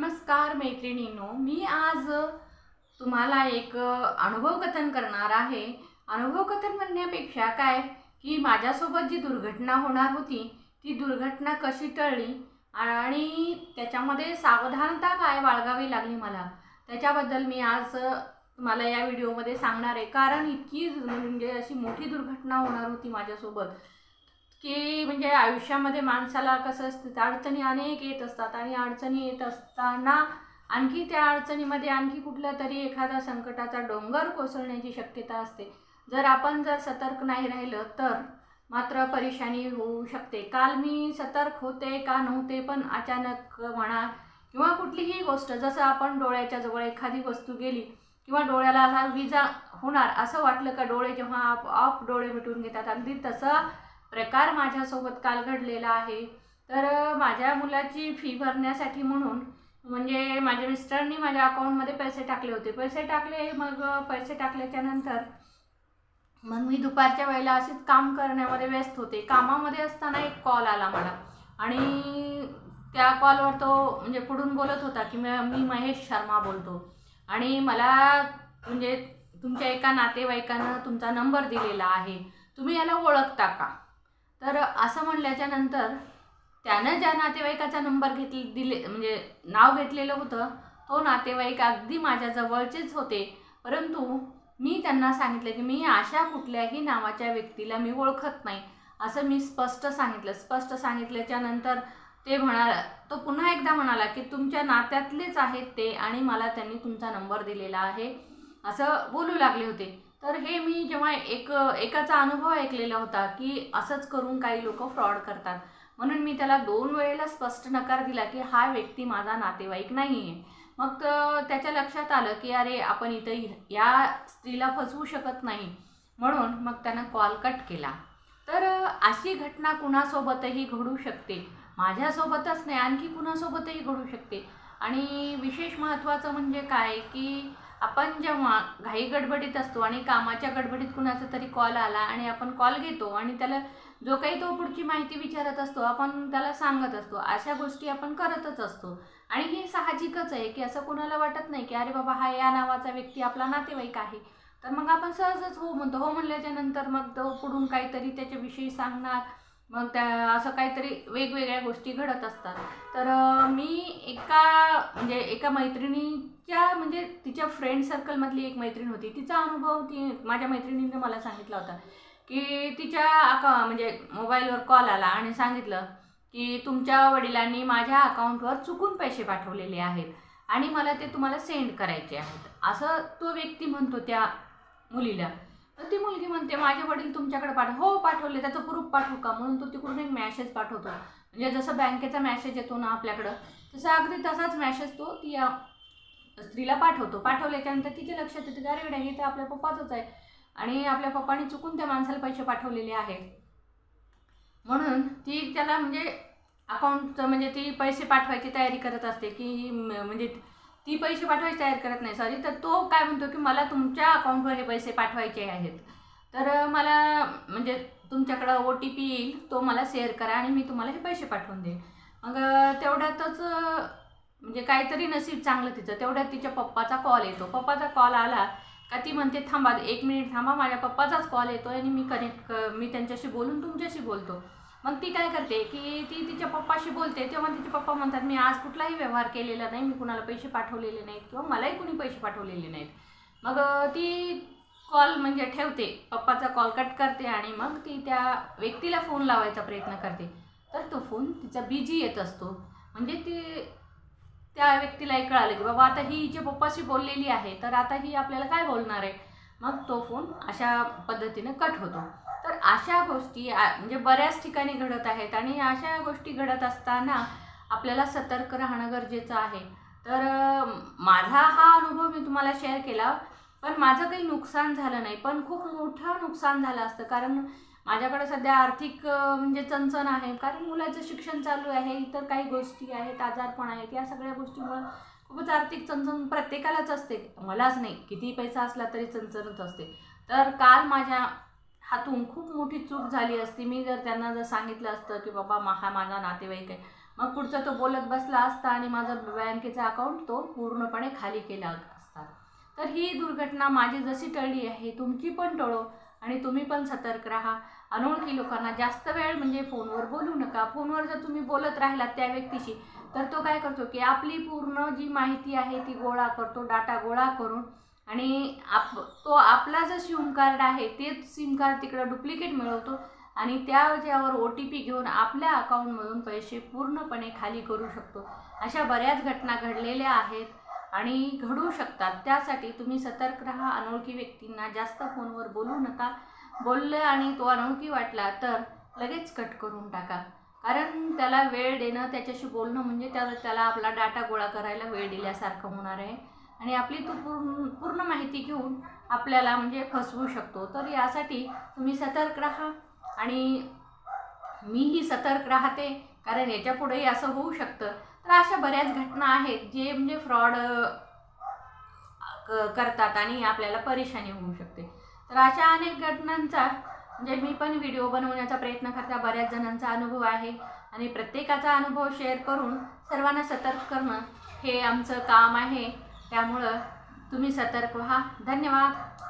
नमस्कार मैत्रिणींनो मी आज तुम्हाला एक अनुभव कथन करणार आहे. अनुभव कथन म्हणण्यापेक्षा काय की माझ्यासोबत जी दुर्घटना होणार होती ती दुर्घटना कशी टळली आणि त्याच्यामध्ये सावधानता काय बाळगावी लागली मला त्याच्याबद्दल मी आज तुम्हाला या व्हिडिओमध्ये सांगणार आहे. कारण इतकी म्हणजे अशी मोठी दुर्घटना होणार होती माझ्यासोबत. की म्हणजे आयुष्यामध्ये माणसाला कसं असतं अडचणी अनेक येत असतात आणि अडचणी येत असताना आणखी त्या अडचणीमध्ये आणखी कुठला तरी एखादा संकटाचा डोंगर कोसळण्याची शक्यता असते. जर आपण जर सतर्क नाही राहिलं तर मात्र परेशानी होऊ शकते. काल मी सतर्क होते का नव्हते पण अचानक म्हणा किंवा कुठलीही गोष्ट जसं आपण डोळ्याच्या जवळ एखादी वस्तू गेली किंवा डोळ्याला असा विजा होणार असं वाटलं का डोळे जेव्हा आप आप डोळे मिटून घेतात अगदी तसं प्रकार माझ्यासोबत काल घडलेला आहे. तर माझ्या मुलाची फी भरण्यासाठी म्हणून म्हणजे माझ्या मिस्टरनी माझ्या अकाउंटमध्ये पैसे टाकले होते. पैसे टाकले मग पैसे टाकल्याच्या नंतर मग मी दुपारच्या वेळेला असेच काम करण्यामध्ये व्यस्त होते. कामामध्ये असताना एक कॉल आला मला. आणि त्या कॉलवर तो म्हणजे पुढून बोलत होता की मी मी महेश शर्मा बोलतो. आणि मला म्हणजे तुमच्या एका नातेवाईकानं तुमचा नंबर दिलेला आहे. तुम्ही याला ओळखता का? तर असं म्हणल्याच्या नंतर त्यानं ज्या नातेवाईकाचा नंबर घेतले दिले म्हणजे नाव घेतलेलं होतं तो नातेवाईक अगदी माझ्या जवळचेच होते. परंतु मी त्यांना सांगितलं की मी अशा कुठल्याही नावाच्या व्यक्तीला मी ओळखत नाही. असं मी स्पष्ट सांगितलं. स्पष्ट सांगितल्याच्या नंतर ते म्हणाला तो पुन्हा एकदा म्हणाला की तुमच्या नात्यातलेच आहेत ते आणि मला त्यांनी तुमचा नंबर दिलेला आहे. असं बोलू लागले होते. तर हे मी जेव्हा एक एकाचा अनुभव ऐकलेला होता की असंच करून काही लोक फ्रॉड करतात. म्हणून मी त्याला दोन वेळेला स्पष्ट नकार दिला की हा व्यक्ती माझा नातेवाईक नाही आहे मग त्याच्या लक्षात आलं की अरे आपण इथं या स्त्रीला फसवू शकत नाही. म्हणून मग त्यानं कॉल कट केला. तर अशी घटना कुणासोबतही घडू शकते. माझ्यासोबतच नाही आणखी कुणासोबतही घडू शकते. आणि विशेष महत्त्वाचं म्हणजे काय की आपण जेव्हा घाई गडबडीत असतो आणि कामाच्या गडबडीत कुणाचा तरी कॉल आला आणि आपण कॉल घेतो आणि त्याला जो काही तो पुढची माहिती विचारत असतो आपण त्याला सांगत असतो. अशा गोष्टी आपण करतच असतो. आणि हे साहजिकच आहे की असं कोणाला वाटत नाही की अरे बाबा हा या नावाचा व्यक्ती आपला नातेवाईक आहे. तर मग आपण सहजच हो म्हणतो. हो म्हणल्याच्या नंतर मग तो पुढून काहीतरी त्याच्याविषयी सांगणार. मग त्या असं काहीतरी वेगवेगळ्या गोष्टी घडत असतात. तर मी एका म्हणजे एका मैत्रिणीच्या म्हणजे तिच्या फ्रेंड सर्कलमधली एक मैत्रीण होती. तिचा अनुभव ती माझ्या मैत्रिणीने मला सांगितला होता की तिच्या अका म्हणजे मोबाईलवर कॉल आला आणि सांगितलं की तुमच्या वडिलांनी माझ्या अकाउंटवर चुकून पैसे पाठवलेले आहेत आणि मला ते तुम्हाला सेंड करायचे आहेत. असं तो व्यक्ती म्हणतो त्या मुलीला. तर ती मुलगी म्हणते माझे वडील तुमच्याकडे पाठव हो पाठवले त्याचं प्रूफ पाठवू का? म्हणून तो तिकडून एक मॅसेज पाठवतो. म्हणजे जसं बँकेचा मॅसेज येतो ना आपल्याकडं तसा अगदी तसाच मॅसेज तो ती या स्त्रीला पाठवतो. पाठवल्याच्यानंतर तिच्या लक्षात येते अरे अरे हे तर आपल्या पप्पाचंच आहे. आणि आपल्या पप्पाने चुकून त्या माणसाला पैसे पाठवलेले आहेत. म्हणून ती त्याला म्हणजे अकाउंटचं म्हणजे ती पैसे पाठवायची तयारी करत असते की म्हणजे ती पैसे पाठवायची तयार करत नाही. सॉरी तर तो काय म्हणतो की मला तुमच्या अकाउंटवर हे पैसे पाठवायचे आहेत. तर मला म्हणजे तुमच्याकडं ओ टी पी येईल तो मला शेअर करा आणि मी तुम्हाला हे पैसे पाठवून देईन. मग तेवढ्यातच म्हणजे काहीतरी नसीब चांगलं तिचं. तेवढ्यात तिच्या पप्पाचा कॉल येतो. पप्पाचा कॉल आला का ती म्हणते थांबा एक मिनिट थांबा माझ्या पप्पाचाच कॉल येतो आणि मी कनेक्ट मी त्यांच्याशी बोलून तुमच्याशी बोलतो. मग ती काय करते की ती तिच्या पप्पाशी बोलते तेव्हा तिचे पप्पा म्हणतात मी आज कुठलाही व्यवहार केलेला नाही मी कुणाला पैसे पाठवलेले नाहीत किंवा मलाही कुणी पैसे पाठवलेले नाहीत. मग ती कॉल म्हणजे ठेवते पप्पाचा कॉल कट करते आणि मग ती त्या व्यक्तीला फोन लावायचा प्रयत्न करते. तर तो फोन तिचा बिजी येत असतो. म्हणजे ती त्या व्यक्तीलाही कळालं की बाबा आता ही जे पप्पाशी बोललेली आहे तर आता ही आपल्याला काय बोलणार आहे? मग तो फोन अशा पद्धतीने कट होतो. तर अशा गोष्टी म्हणजे बऱ्याच ठिकाणी घडत आहेत आणि अशा गोष्टी घडत असताना आपल्याला सतर्क राहणं गरजेचं आहे. तर माझा हा अनुभव मी तुम्हाला शेअर केला पण माझं काही नुकसान झालं नाही. पण खूप मोठं नुकसान झालं असतं कारण माझ्याकडे सध्या आर्थिक म्हणजे चणचण आहे. कारण मुलाचं शिक्षण चालू आहे इतर काही गोष्टी आहेत आजारपण आहेत या सगळ्या गोष्टीमुळं खूपच आर्थिक चणचण प्रत्येकालाच असते. मलाच नाही. किती पैसा असला तरी चणचणच असते. तर काल माझ्या हातून खूप मोठी चूक झाली असती. मी जर त्यांना जर सांगितलं असतं की बाबा मा हा माझा नातेवाईक आहे. मग पुढचा तो बोलत बसला असता आणि माझा बँकेचा अकाउंट तो पूर्णपणे खाली केला असता. तर ही दुर्घटना माझी जशी टळली आहे तुमची पण टळो आणि तुम्ही पण सतर्क राहा. अनोळखी लोकांना जास्त वेळ म्हणजे फोनवर बोलू नका. फोनवर जर तुम्ही बोलत राहिलात त्या व्यक्तीशी तर तो काय करतो की आपली पूर्ण जी माहिती आहे ती गोळा करतो डाटा गोळा करून आणि आप तो आपला जो सिम कार्ड आहे तेच सिम कार्ड तिकडं डुप्लिकेट मिळवतो आणि त्या ज्यावर ओ टी पी घेऊन आपल्या अकाउंटमधून पैसे पूर्णपणे खाली करू शकतो. अशा बऱ्याच घटना घडलेल्या आहेत आणि घडू शकतात. त्यासाठी तुम्ही सतर्क राहा. अनोळखी व्यक्तींना जास्त फोनवर बोलू नका. बोललं आणि तो अनोळखी वाटला तर लगेच कट करून टाका. कारण त्याला वेळ देणं त्याच्याशी बोलणं म्हणजे त्या त्याला आपला डाटा गोळा करायला वेळ दिल्यासारखं होणार आहे. आणि आपली तो पूर्ण पूर्ण माहिती घेऊन आपल्याला म्हणजे फसवू शकतो. तर यासाठी तुम्ही सतर्क राहा आणि मीही सतर्क राहते कारण याच्यापुढेही असं होऊ शकतं. तर अशा बऱ्याच घटना आहेत जे म्हणजे फ्रॉड करतात आणि आपल्याला परेशानी होऊ शकते. तर अशा अनेक घटनांचा म्हणजे मी पण व्हिडिओ बनवण्याचा प्रयत्न करता. बऱ्याच जणांचा अनुभव आहे आणि प्रत्येकाचा अनुभव शेअर करून सर्वांना सतर्क करणं हे आमचं काम आहे. त्यामुळं तुम्ही सतर्क व्हा. धन्यवाद.